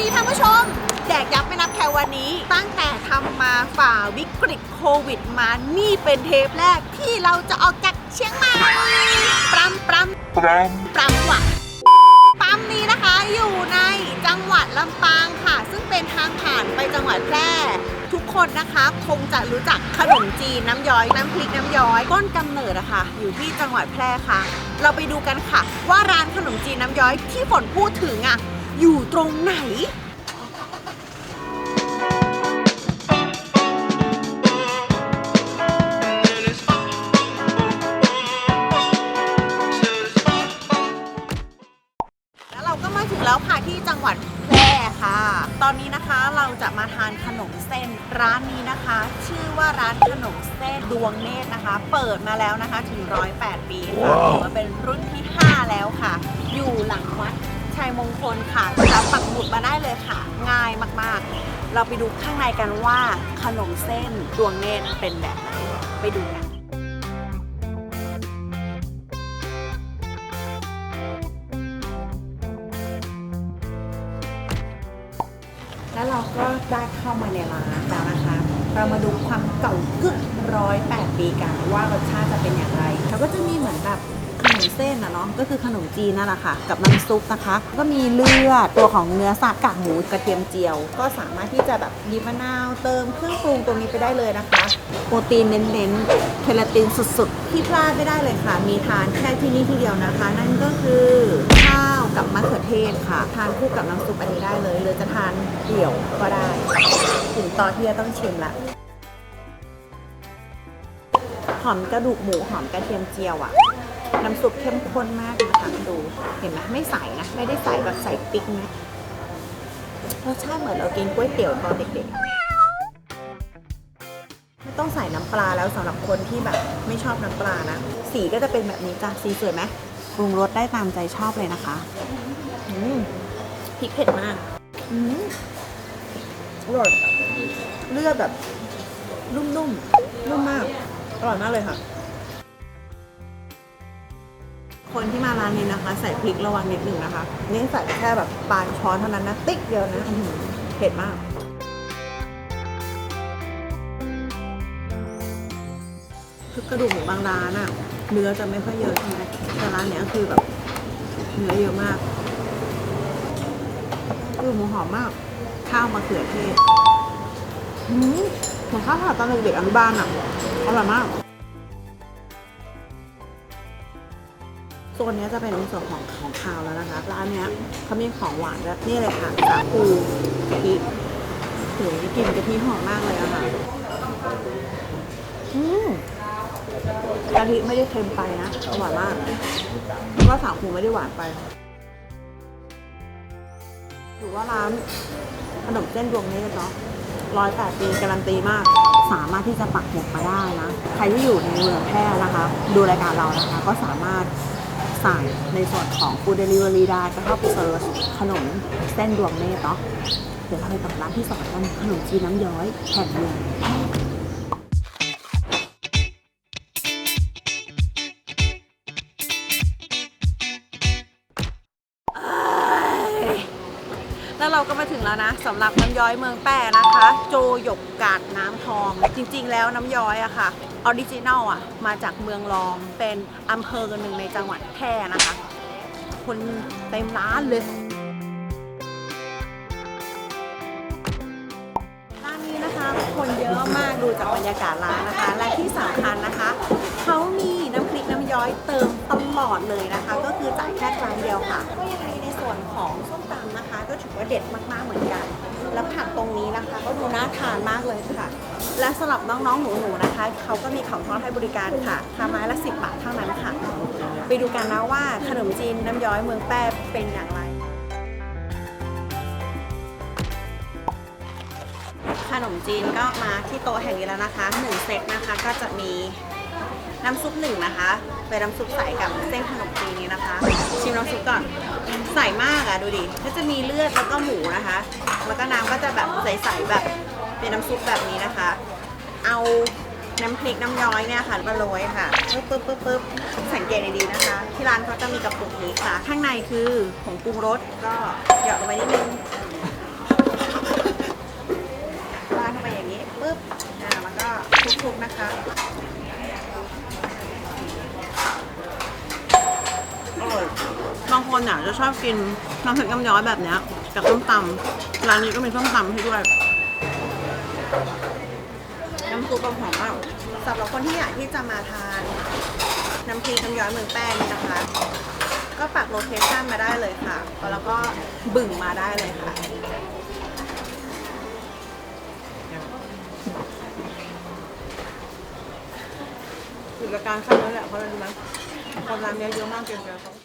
ดีท่านผู้ชม แดกยับไม่นับแค่วันนี้ ตั้งแต่ทำมาฝ่าวิกฤตโควิดมา นี่เป็นเทปแรกที่เราจะออกจากเชียงใหม่ปรำปรำปรำปรำว่ะปั๊มนี้นะคะอยู่ในจังหวัดลำปางค่ะ ซึ่งเป็นทางผ่านไปจังหวัดแพร่ทุกคนนะคะคงจะรู้จักขนมจีนน้ำย้อยน้ำพริกน้ำย้อยต้นกำเนิดอะค่ะ อยู่ที่จังหวัดแพร่ค่ะ เราไปดูกันค่ะ ว่าร้านขนมจีนน้ำย้อยที่ฝนพูดถึงอะ อยู่ตรงไหน แล้วเราก็มาถึงแล้วค่ะที่จังหวัดแพร่ค่ะ ตอนนี้นะคะเราจะมาทานขนมเส้นร้านนี้นะคะ ชื่อว่าร้านขนมเส้นดวงเนตรนะคะ เปิดมาแล้วนะคะถึง 108 ปีค่ะถือว่าเป็นรุ่น ชัยมงคลค่ะจะปักหมุดมาได้เลยค่ะ ง่ายมากๆ เราไปดูข้างในกันว่าขนมเส้นดวงเนตรเป็นแบบไหนไปดูกันแล้วเราก็ได้เข้ามาในร้านแล้วนะคะ เรามาดูความเก่าเกึกร้อยแปดปีกันว่ารสชาติจะเป็นอย่างไรเขาก็จะมีเหมือนแบบ มเส้นนะเนาะก็คือขนมจีนนั่นแหละค่ะ กับน้ำซุปนะคะ ก็มีเลือดตัวของเนื้อสัตว์กากหมูกระเทียมเจียว ก็สามารถที่จะแบบยิบมะนาวเติมเครื่องปรุงตรงนี้ไปได้เลยนะคะ โปรตีนเน้นๆเคลาตินสุดๆ ที่พลาดไม่ได้เลยค่ะ มีทานแค่ที่นี่ที่เดียวนะคะ นั่นก็คือข้าวกับมะเขือเทศค่ะ ทานคู่กับน้ำซุปอันนี้ได้เลย หรือจะทานเดี่ยวก็ได้ถึงตอนที่จะต้องชิมละหอมกระดูกหมูหอมกระเทียมเจียวอะ น้ำซุปเข้มข้นมากนะคะดูเห็นไหมไม่ใส่นะไม่ได้ใส่แบบใส่ปิ๊กนะรสชาติเหมือนเรากินก๋วยเตี๋ยวตอนเด็กๆไม่ต้องใส่น้ำปลาแล้วสำหรับคนที่แบบ ไม่ชอบน้ำปลานะ สีก็จะเป็นแบบนี้จ้ะสีสวยไหมปรุงรสได้ตามใจชอบเลยนะคะอืมพริกเผ็ดมากอืมอร่อยเลือดแบบนุ่มๆนุ่มมากอร่อยมากเลยค่ะ คนที่มาร้านนี้นะคะ ใส่พริกระวังนิดหนึ่งนะคะ นี่ใส่แค่แบบปานช้อนเท่านั้นนะ ติ๊กเดียวนะอื้อหือเผ็ดมาก คือกระดูกหมูบางร้านอะเนื้อจะไม่ค่อยเยอะใช่ไหมแต่ร้านเนี้ยคือแบบเนื้อเยอะมากกระดูกหมูหอมมาก ข้าวมะเขือเทศอืมเหมือนข้าวผัดตอนเด็กๆอนุบาลอะอร่อยมาก โซนนี้จะเป็นในส่วนของของคาวแล้วนะคะร้านเนี้ยเขามีของหวานด้วยนี่เลยค่ะสาคูกะทิโหยกลิ่นกะทิหอมมากเลยอะค่ะอืมกะทิไม่ได้เค็มไปนะอร่อยมากแล้วก็สาคูไม่ได้หวานไปถือว่าร้านขนมเส้นดวงเนตรเนาะร้อยแปดปีการันตีมาก สามารถที่จะปักหมุดมาได้นะ ใครที่อยู่ในเมืองแพร่นะคะ ดูรายการเรานะคะ ก็สามารถ สั่งในส่วนของ Food Delivery ได้ก็เข้าไปเซิร์ชขนมเส้นดวงเมตเนาะเดี๋ยวเราไปต่อร้านที่สองกันขนมจีนน้ำย้อยแผ่นเมือง แล้วเราก็มาถึงแล้วนะสำหรับน้ำย้อยเมืองแป้นะคะ โจหยกกาดน้ำทอง จริง ๆ แล้วน้ำย้อยอะค่ะออริจินัลอะมาจากเมืองรองเป็นอำเภอหนึ่งในจังหวัดแพร่นะคะ คนเต็มร้านเลยร้านนี้นะคะ คนเยอะมากดูจากบรรยากาศร้านนะคะ และที่สำคัญนะคะเขามีน้ำพริกน้ำย้อยเติมตลอดเลยนะคะ ก็คือจ่ายแค่ครั้งเดียวค่ะ เด็ดมากๆเหมือนกัน แล้วผักตรงนี้นะคะ ก็ดูน่าทานมากเลยค่ะ และสำหรับน้องๆหนูๆนะคะเขาก็มีของทอดให้บริการค่ะทาไม้ละสิบบาทเท่านั้นค่ะ ไปดูกันนะว่าขนมจีนน้ำย้อยเมืองแป้เป็นอย่างไรขนมจีนก็มาที่โต๊ะแห่งนี้แล้วนะคะหนึ่งเซตนะคะก็จะมี น้ำซุปหนึ่งนะคะเป็นน้ำซุปใสกับเส้นขนมจีนนี้นะคะ ชิมน้ำซุปก่อนใสมากอะ่ะดูดิก็จะมีเลือดแล้วก็หมูนะคะ แล้วก็น้ำก็จะแบบใสๆแบบเป็นน้ำซุปแบบนี้นะคะ เอาน้ำพริกน้ำย้อยเนี่ยค่ะมาโรยค่ะปึ๊บปึ๊บปึ๊บปึ๊บสังเกตดีๆนะคะ ที่ร้านเขาจะมีกระปุกนี้ค่ะ ข้างในคือของปรุงรสก็หยอดลงไปนิดนึงราดลงไปอย่างนี้ปึ๊บอ่ามันก็คลุกๆนะคะ จะชอบกินน้ำพริกน้ำย้อยแบบเนี้ยกับส้มตำร้านนี้ก็มีส้มตำให้ด้วยน้ำซุปหอมมากสำหรับคนที่อยากที่จะมาทานน้ำพริกน้ำย้อยเมืองแป้งนี่นะคะ ก็ปักโลเคชั่นมาได้เลยค่ะ แล้วก็บึ่งมาได้เลยค่ะกิจการขั้นนั้นแหละเพราะอะไรรู้ไหมคนร้านเนี้ยเยอะมากเกินไปเขา